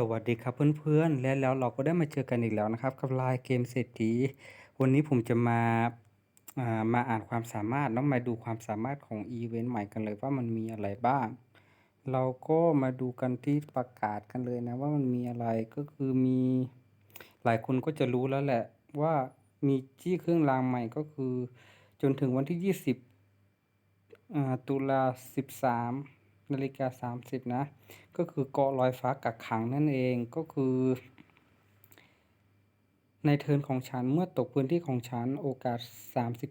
สวัสดีครับเพื่อนๆ และแล้วเราก็ได้มาเจอกันอีกแล้วนะครับ กับไลน์เกมเศรษฐี วันนี้ผมจะมาอ่ามาอ่านความสามารถแล้วมาดูความสามารถของอีเวนต์ใหม่กันเลยว่ามันมีอะไรบ้าง เราก็มาดูกันที่ประกาศกันเลยนะว่ามันมีอะไรก็คือมีหลายคนก็จะรู้แล้วแหละว่ามีจี้เครื่องรางใหม่ก็คือ จนถึงวันที่ 20ตุลาสิบสาม นาฬิกาสามสิบนะ ก็คือเกาะลอยฟ้ากักขังนั่นเองก็คือ ในเทินของฉันเมื่อตกพื้นที่ของฉันโอกาส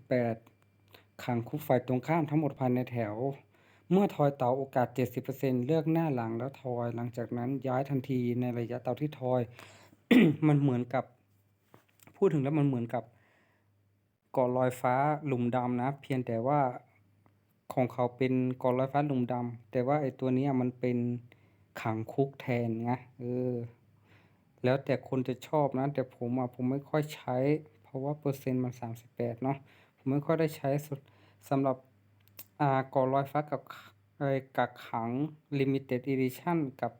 38 ขังคุกฝ่ายตรงข้ามทั้งหมดภายในแถว เมื่อทอยเต่าโอกาส 70%เลือกหน้าหลังแล้วทอยหลังจากนั้นย้ายทันทีในระยะเต่าที่ทอย มันเหมือนกับ พูดถึงแล้วมันเหมือนกับเกาะลอยฟ้าหลุมดำนะ เพียงแต่ว่า ของเขาเป็นกาะลอยฟ้าหลุมดำแต่ว่าไอ้ตัวนี้มันเป็นขังคุกแทนไงเออ แล้วแต่คนจะชอบนะ แต่ผมอะผมไม่ค่อยใช้ เพราะว่าเปอร์เซ็นต์มัน 38 เนาะผมไม่ค่อยได้ใช้สุดสำหรับอ่ากาะลอยฟ้ากับไอ้กักขัง Limited Edition กับ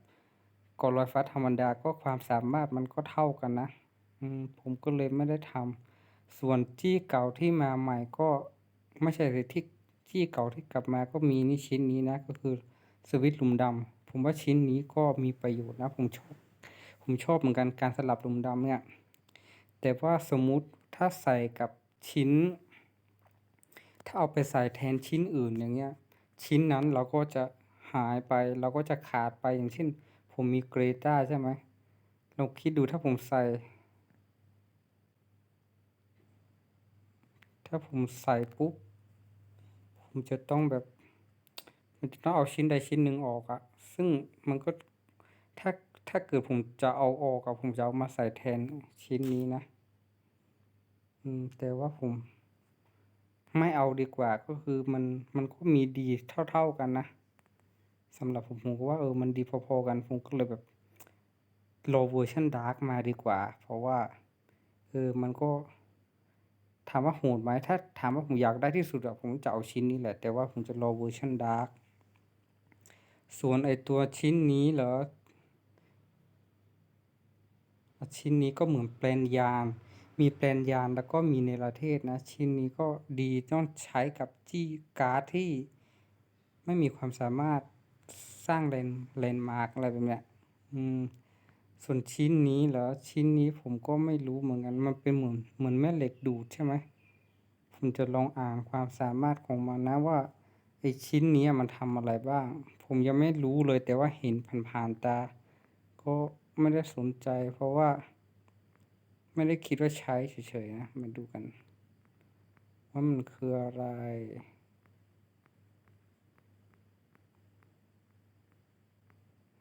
กาะลอยฟ้าธรรมดาก็ความสามารถมันก็เท่ากันนะผมก็เลยไม่ได้ทำส่วนที่เก่าที่มาใหม่ก็ไม่ใช่สิที่ ที่เก่าที่กลับมาก็มีนี่ชิ้นนี้นะ ก็คือสวิตช์หลุมดำผมว่าชิ้นนี้ก็มีประโยชน์นะ ผมชอบผมชอบเหมือนกันการสลับหลุมดำเนี่ยแต่ว่าสมมุติถ้าใส่กับชิ้น ถ้าเอาไปใส่แทนชิ้นอื่นอย่างเงี้ย ชิ้นนั้นเราก็จะหายไปเราก็จะขาดไปอย่างเช่น ผมมีเกรตาใช่ไหมลองคิดดูถ้าผมใส่ ถ้าผมใส่ปุ๊บ ผมจะต้องแบบ มันจะต้องเอาชิ้นใดชิ้นหนึ่งออกอะซึ่งมันก็ถ้าถ้าเกิดผมจะเอาออกอะผมจะเอามาใส่แทนชิ้นนี้นะ อืม แต่ว่าผม ไม่เอาดีกว่าก็คือมันมันก็มีดีเท่า ๆกันนะสำหรับผมผมก็ว่าเออมันดีพอๆกันผมก็เลยแบบรอเวอร์ชันดาร์กมาดีกว่า เพราะว่าเออมันก็ ถามว่าโหดไหมถ้าถามว่าผมอยากได้ที่สุดอะผมจะเอาชิ้นนี้แหละ แต่ว่าผมจะรอเวอร์ชันดาร์กส่วนไอตัวชิ้นนี้เหรอชิ้นนี้ก็เหมือนแปลนยาน มีแปลนยานแล้วก็มีเนรเทศนะ ชิ้นนี้ก็ดีต้องใช้กับจี้การ์ดที่ไม่มีความสามารถสร้างเลนเลนมาร์กอะไรแบบเนี้ย อืม ส่วนชิ้นนี้เหรอ ชิ้นนี้ผมก็ไม่รู้เหมือนกัน มันเป็นเหมือนเหมือนแม่เหล็กดูดใช่ไหม ผมจะลองอ่านความสามารถของมันนะว่าไอชิ้นนี้มันทำอะไรบ้าง ผมยังไม่รู้เลยแต่ว่าเห็นผ่านๆตา ก็ไม่ได้สนใจ เพราะว่า ไม่ได้คิดว่าใช้เฉยๆนะ มาดูกัน ว่ามันคืออะไร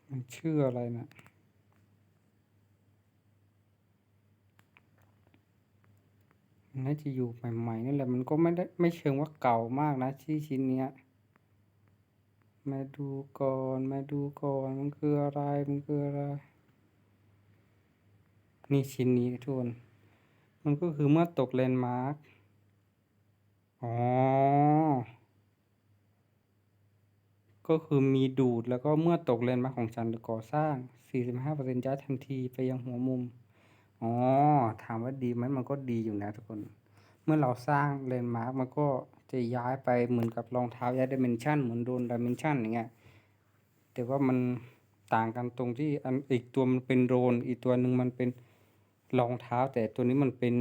มันชื่ออะไรนะมั น่าจะอยู่ใหม่ๆนี่แหละมันก็ไม่ได้ไม่เชิงว่าเก่ามากนะที่ชิ้นเนี้ย มาดูก่อนมาดูก่อนมันคืออะไรมันคืออะไร นี่ชิ้นนี้ทุกคนมันก็คือเมื่อตกแลนมาร์กอ๋อ ก็คือมีดูดแล้วก็เมื่อตกแลนมาร์กของฉันหรือก่อสร้าง 45%ย้ายทันทีไปยังหัวมุม อ๋อ ถามว่าดีไหมมันก็ดีอยู่นะทุกคน เมื่อเราสร้างแลนมาร์กมันก็จะย้ายไปเหมือนกับรองเท้าย้ายดิเมนชันเหมือนโดนดิเมนชันอย่างเงี้ย แต่ว่ามันต่างกันตรงที่อันอีกตัวมันเป็นโดรนอีกตัวหนึ่งมันเป็นรองเท้า แต่ตัวนี้มันเป็น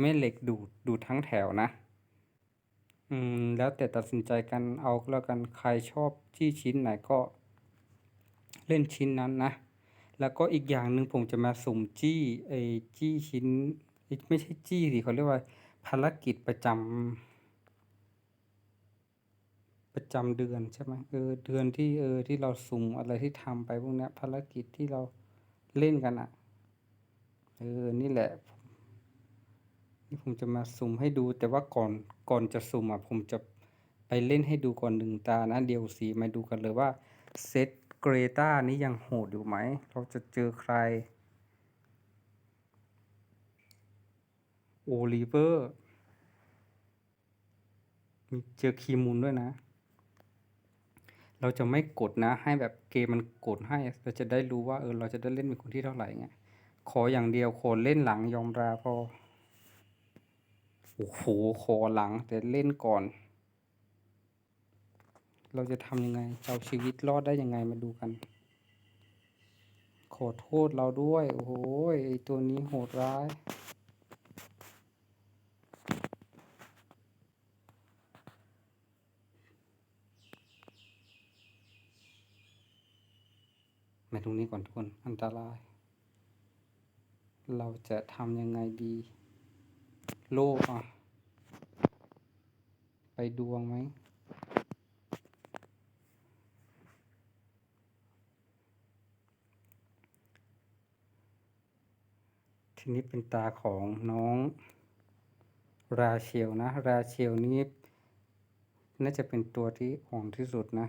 แม่เหล็กดูดดูดทั้งแถวนะ อืม แล้วแต่ตัดสินใจกันเอาแล้วกันใครชอบที่ชิ้นไหนก็เล่นชิ้นนั้นนะ แล้วก็อีกอย่างหนึ่งผมจะมาสุ่มจี้ไอ้จี้ชิ้น ไม่ใช่จี้สิเขาเรียกว่า ภารกิจประจำประจำเดือนใช่ไหมเออเดือนที่เออที่เราสุ่มอะไรที่ทำไปพวกเนี้ยภารกิจที่เราเล่นกันอะเออนี่แหละนี่ผมจะมาสุ่มให้ดูแต่ว่าก่อนก่อนจะสุ่มอะผมจะไปเล่นให้ดูก่อนหนึ่งตานะเดี๋ยวสีมาดูกันเลยว่าเซต เกรตานี้ยังโหดอยู่ไหม เราจะเจอใคร โอลิเวอร์ มีเจอคีมูลด้วยนะ เราจะไม่กดนะ ให้แบบเกมมันกดให้ เราจะได้รู้ว่าเออเราจะได้เล่นเป็นคนที่เท่าไหร่เงี้ยขออย่างเดียวขอเล่นหลังยอมราพอ โอ้โห ขอหลังแต่เล่นก่อน เราจะทำยังไงจะเอาชีวิตรอดได้ยังไงมาดูกัน ขอโทษเราด้วย โอ้โหไอตัวนี้โหดร้ายมาตรงนี้ก่อนทุกคน อันตราย เราจะทำยังไงดี โลกอะ ไปดวงไหม ทีนี้เป็นตาของน้องราเชลนะ ราเชลนี้น่าจะเป็นตัวที่อ่อนที่สุดนะ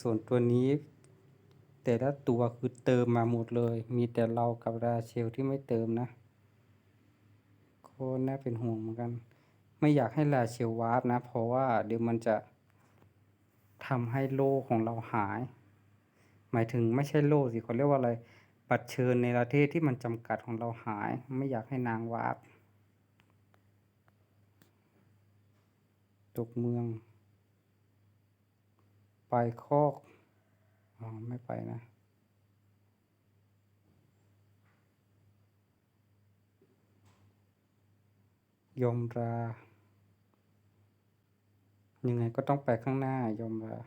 ส่วนตัวนี้ แต่ละตัวคือเติมมาหมดเลย มีแต่เรากับราเชลที่ไม่เติมนะก็น่าเป็นห่วงเหมือนกัน ไม่อยากให้ราเชลวาร์ปนะ เพราะว่าเดี๋ยวมันจะทำให้โล่ของเราหาย หมายถึงไม่ใช่โล่สิเขาเรียกว่าอะไร บัตรเชิญในประเทศที่มันจำกัดของเราหาย ไม่อยากให้นางวาร์ปตกเมือง ไปคอกอ๋อไม่ไปนะ ยมรา ยังไงก็ต้องไปข้างหน้ายมรา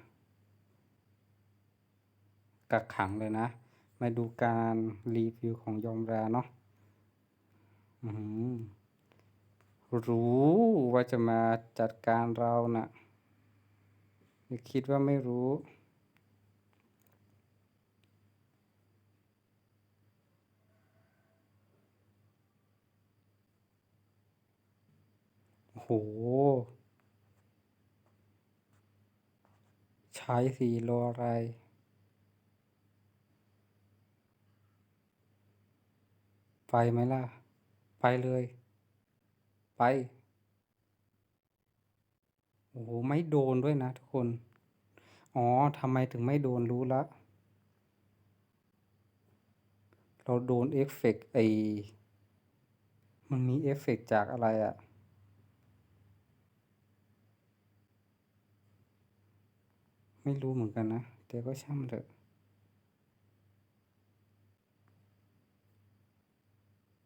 กักขังเลยนะ มาดูการรีวิวของยมราเนาะรู้ว่าจะมาจัดการเรานะ่ะคิดว่าไม่รู้โอ้โหใช้สีโลอะไร ไปไหมล่ะ ไปเลย ไป โอ้โห ไม่โดนด้วยนะทุกคน อ๋อทำไมถึงไม่โดนรู้ละ เราโดนเอฟเฟกไอมันมีเอฟเฟกจากอะไรอะไม่รู้เหมือนกันนะแต่ก็ช่างเถอะ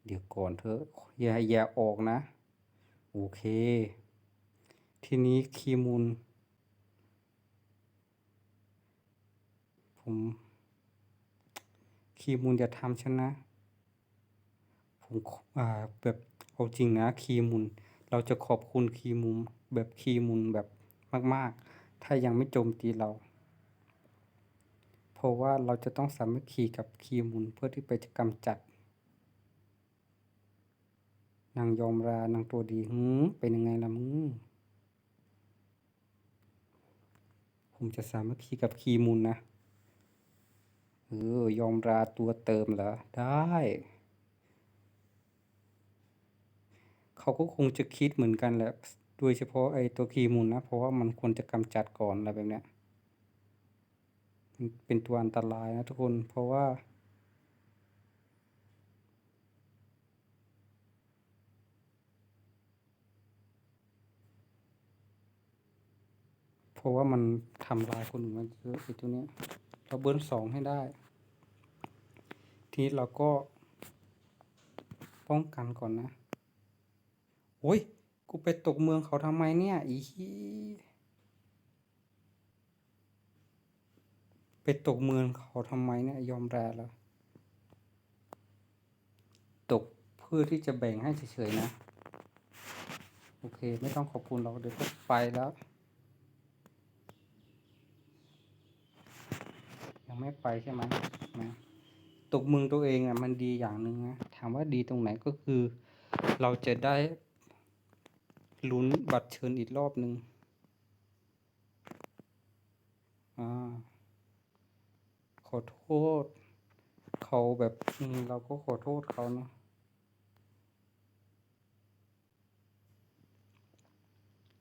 เดี๋ยวก่อนเถอะอย่าอย่าออกนะ โอเค ทีนี้คีมูล ผมคีมูลจะทำฉันนะ ผมอ่าแบบเอาจริงนะคีมูลเราจะขอบคุณคีมูลแบบคีมูลแบบมาก ๆ ถ้ายังไม่โจมตีเรา เพราะว่าเราจะต้องสามัคคีกับคีมูลเพื่อที่ไปจะกำจัด นางยอมรานางตัวดีหืมเป็นยังไงล่ะมึงผมจะสามัคคีกับคีมูลนะเออยอมราตัวเติมเหรอ ได้ เขาก็คงจะคิดเหมือนกันแหละโดยเฉพาะไอ้ตัวคีมูลนะ เพราะว่ามันควรจะกำจัดก่อนอะไรแบบเนี้ย เป็นตัวอันตรายนะทุกคน เพราะว่า ราะว่ามันทำลายคนอื่นมันเยอะไอ้ตัวเนี้ยเราเบิร์นสองให้ได้ ทีนี้เราก็ป้องกันก่อนนะ โอ้ย กูไปตกเมืองเขาทำไมเนี่ยอีฮีไปตกเมืองเขาทำไมเนี่ยยอมแรแล้ว ตกเพื่อที่จะแบ่งให้เฉยๆนะ โอเค ไม่ต้องขอบคุณเราเดี๋ยวก็ไปแล้ว ยังไม่ไปใช่ไหมนะตกมืองตัวเองอะมันดีอย่างหนึ่งนะถามว่าดีตรงไหนก็คือ เราจะได้ลุ้นบัตรเชิญอีกรอบหนึ่งอ่าขอโทษ เขาแบบเราก็ขอโทษเขาเนาะ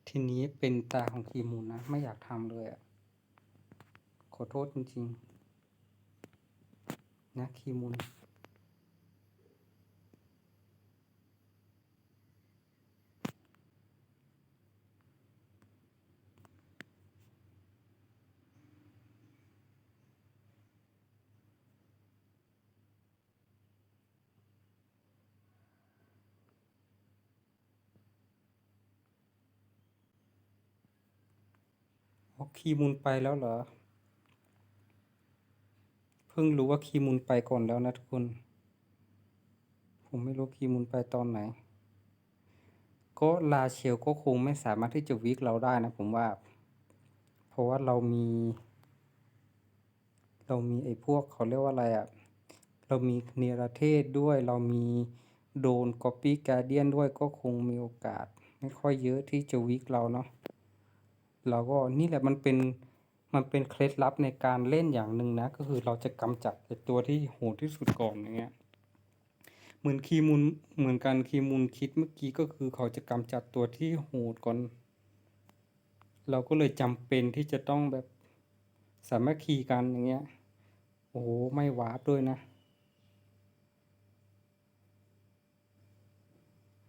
ทีนี้เป็นตาของคีมูลนะ ไม่อยากทำเลยอะขอโทษจริง ๆ นะคีมุนคีมุนไปแล้วเหรอ พิ่งรู้ว่าคีมุนไปก่อนแล้วนะทุกคน ผมไม่รู้คีมุนไปตอนไหน ก็ลาเชลก็คงไม่สามารถที่จะวิกเราได้นะผมว่า เพราะว่าเรามี เรามีไอ้พวกเขาเรียกว่าอะไรอะ่ะ เรามีเนรเทศด้วย เรามีโดนก๊อปปี้การเดียนด้วยก็คงมีโอกาส ไม่ค่อยเยอะที่จะวิกเราเนาะ เราก็นี่แหละมันเป็น มันเป็นเคล็ดลับในการเล่นอย่างหนึ่งนะ ก็คือเราจะกำจัดตัวที่โหดที่สุดก่อนอย่างเงี้ยเหมือนคีมุนเหมือนกันคีมุนคิดเมื่อกี้ก็คือเขาจะกำจัดตัวที่โหดก่อน เราก็เลยจำเป็นที่จะต้องแบบสามัคคีกันอย่างเงี้ยโอ้โหไม่วาร์ปด้วยนะ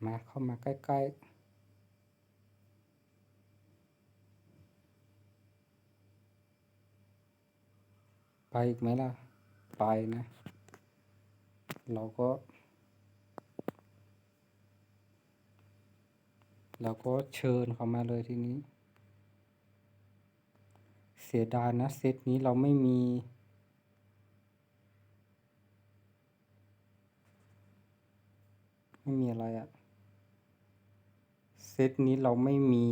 มาเข้ามาใกล้ ๆ ไปอีกไหมล่ะ ไปนะ เราก็ เราก็เชิญเขามาเลยทีนี้ เสียดายนะเซตนี้เราไม่มีไม่มีอะไรอะเซตนี้เราไม่มี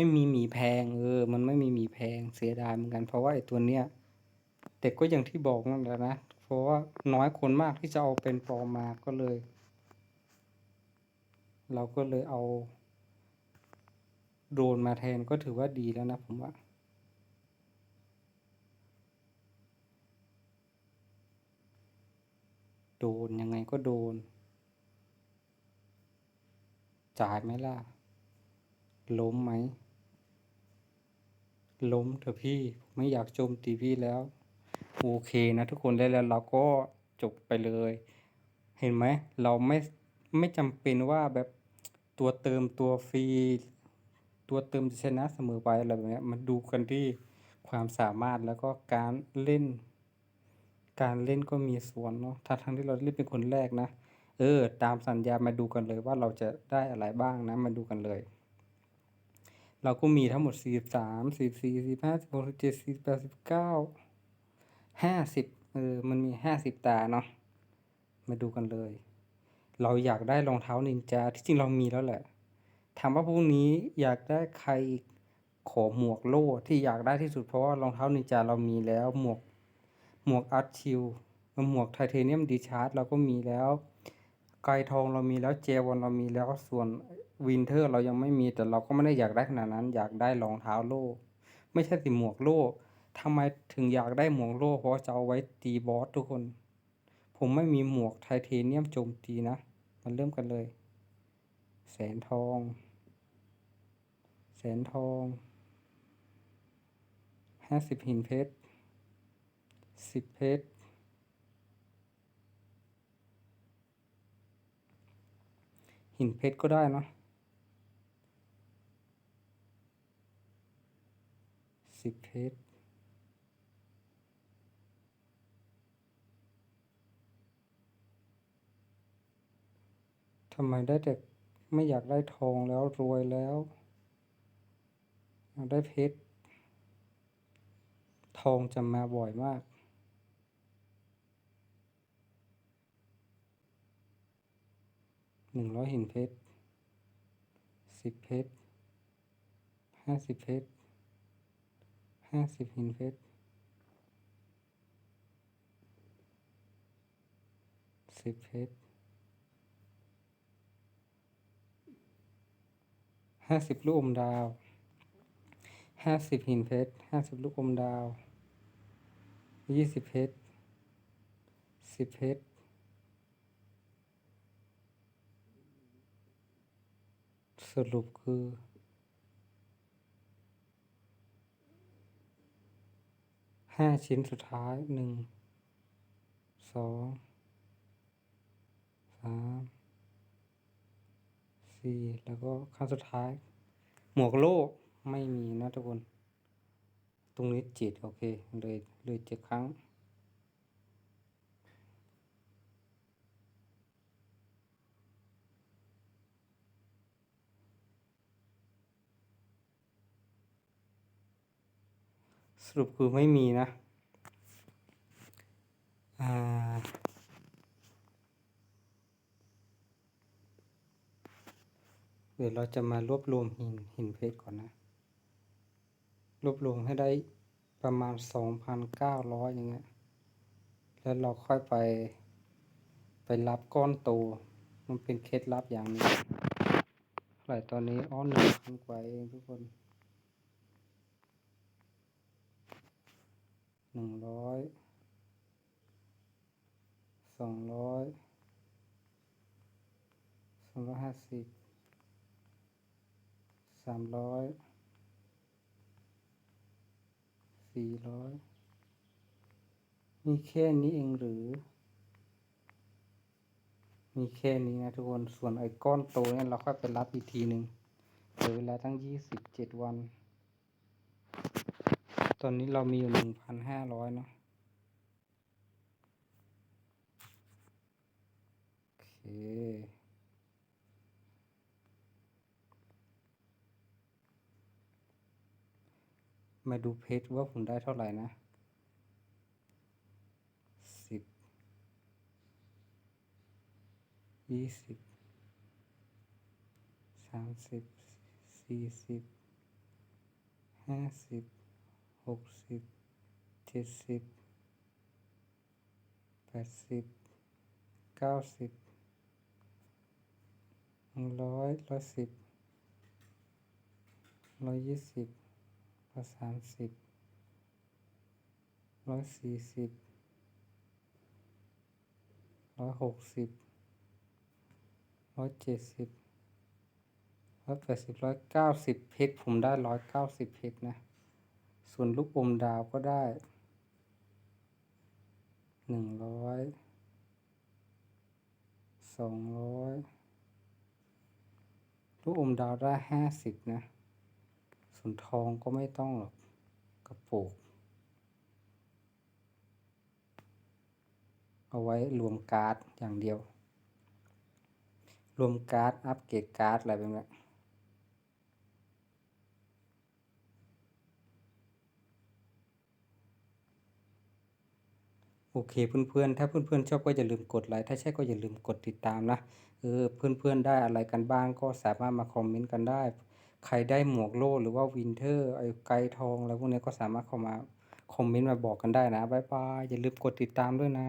ไม่มีหมีแพงเออ มันไม่มีหมีแพงเสียดายเหมือนกัน เพราะว่าไอ้ตัวเนี้ยแต่ก็อย่างที่บอกนั่นแหละนะ เพราะว่าน้อยคนมากที่จะเอาเป็นปลอมมาก็เลย เราก็เลยเอา โดรนมาแทนก็ถือว่าดีแล้วนะผมว่าโดนยังไงก็โดน จ่ายไหมล่ะ ล้มไหม ล้มเถอะพี่ผมไม่อยากโจมตีพี่แล้ว โอเคนะทุกคนได้แล้วเราก็จบไปเลย เห็นไหมเราไม่ไม่จำเป็นว่าแบบตัวเติมตัวฟรีตัวเติมจะชนะเสมอไปอะไรแบบนี้มันดูกันที่ความสามารถแล้วก็การเล่น การเล่นก็มีส่วนเนาะถ้าทั้งที่เราเล่นเป็นคนแรกนะ เออ ตามสัญญามาดูกันเลยว่าเราจะได้อะไรบ้างนะ มาดูกันเลย เราก็มีทั้งหมด 43 44 45 16 17 18 19 50 เออ มันมี 50 ตาเนาะ มาดูกันเลย เราอยากได้รองเท้านินจา ที่จริงเรามีแล้วแหละ ถามว่าพรุ่งนี้อยากได้ใครขอหมวกโล่ที่อยากได้ที่สุดเพราะว่ารองเท้านินจาเรามีแล้ว หมวก หมวกอาร์ชิลหมวกไทเทเนียมดีชาร์ดเราก็มีแล้ว ไกรทองเรามีแล้ว เจวอนเรามีแล้ว ส่วน วินเทอร์เรายังไม่มีแต่เราก็ไม่ได้อยากได้ขนาดนั้น อยากได้รองเท้าโล่ ไม่ใช่สิหมวกโล่ทำไมถึงอยากได้หมวกโล่เพราะจะเอาไว้ตีบอสทุกคน ผมไม่มีหมวกไทเทเนียมโจมตีนะ มันเริ่มกันเลย แสนทอง แสนทองห้าสิบหินเพชรสิบเพชรหินเพชรก็ได้เนาะ สิบเพชรทำไมได้แต่ไม่อยากได้ทองแล้วรวยแล้วอยากได้เพชร ทองจะมาบ่อยมากหนึ่งร้อยหินเพชรสิบเพชรห้าสิบเพชร ห้าสิบหินเพชรสิบเพชรห้าสิบลูกอมดาวห้าสิบหินเพชรห้าสิบลูกอมดาวยี่สิบเพชรสิบเพชรสรุปคือ ห้าชิ้นสุดท้ายหนึ่งสองสามสี่แล้วก็ขั้นสุดท้าย หมวกโล่ไม่มีนะทุกคน ตรงนี้เจ็ดโอเคเลยเลยเจ็ดครั้ง สรุปคือไม่มีนะอ่าเดี๋ยวเราจะมารวบรวมหินหินเพชรก่อนนะ รวบรวมให้ได้ประมาณสองพันเก้าร้อยอย่างเงี้ย แล้วเราค่อยไป ไปรับก้อนโต มันเป็นเคล็ดลับอย่างหนึงเท่าไหร่ตอนนี้อ้อหนึ่งพันกว่าเองทุกคน หนึ่งร้อยสองร้อยสองร้อยห้าสิบสามร้อยสี่ร้อยมีแค่นี้เองหรือ มีแค่นี้นะทุกคน ส่วนไอ้ก้อนโตเนี่ยเราค่อยไปรับอีกทีหนึ่งเหลือเวลาตั้งยี่สิบเจ็ดวัน ตอนนี้เรามีอยู่หนึ่งพันห้าร้อยเนาะโอเคมาดูเพชรว่าผมได้เท่าไหร่นะสิบยี่สิบสามสิบสี่สิบห้าสิบ หกสิบเจ็ดสิบแปดสิบเก้าสิบหนึ่งร้อยร้อยสิบร้อยยี่สิบร้อยสามสิบร้อยสี่สิบร้อยหกสิบร้อยเจ็ดสิบร้อยแปดสิบร้อยเก้าสิบเพชรผมได้ร้อยเก้าสิบเพชรนะ ส่วนลูกอมดาวก็ได้หนึ่งร้อยสองร้อยลูกอมดาวได้ห้าสิบนะ ส่วนทองก็ไม่ต้องหรอกกระปุกเอาไว้รวมการ์ดอย่างเดียว รวมการ์ด อัปเกรดการ์ดอะไรแบบนี้ โอเคเพื่อนๆ ถ้าเพื่อนๆชอบก็อย่าลืมกดไลค์ ถ้าใช่ก็อย่าลืมกดติดตามนะ เออเพื่อนๆได้อะไรกันบ้างก็สามารถมาคอมเมนต์กันได้ ใครได้หมวกโล่หรือว่าวินเทอร์ไอ้ไกทองอะไรพวกนี้ก็สามารถเข้ามาคอมเมนต์มาบอกกันได้นะ บ๊ายบาย อย่าลืมกดติดตามด้วยนะ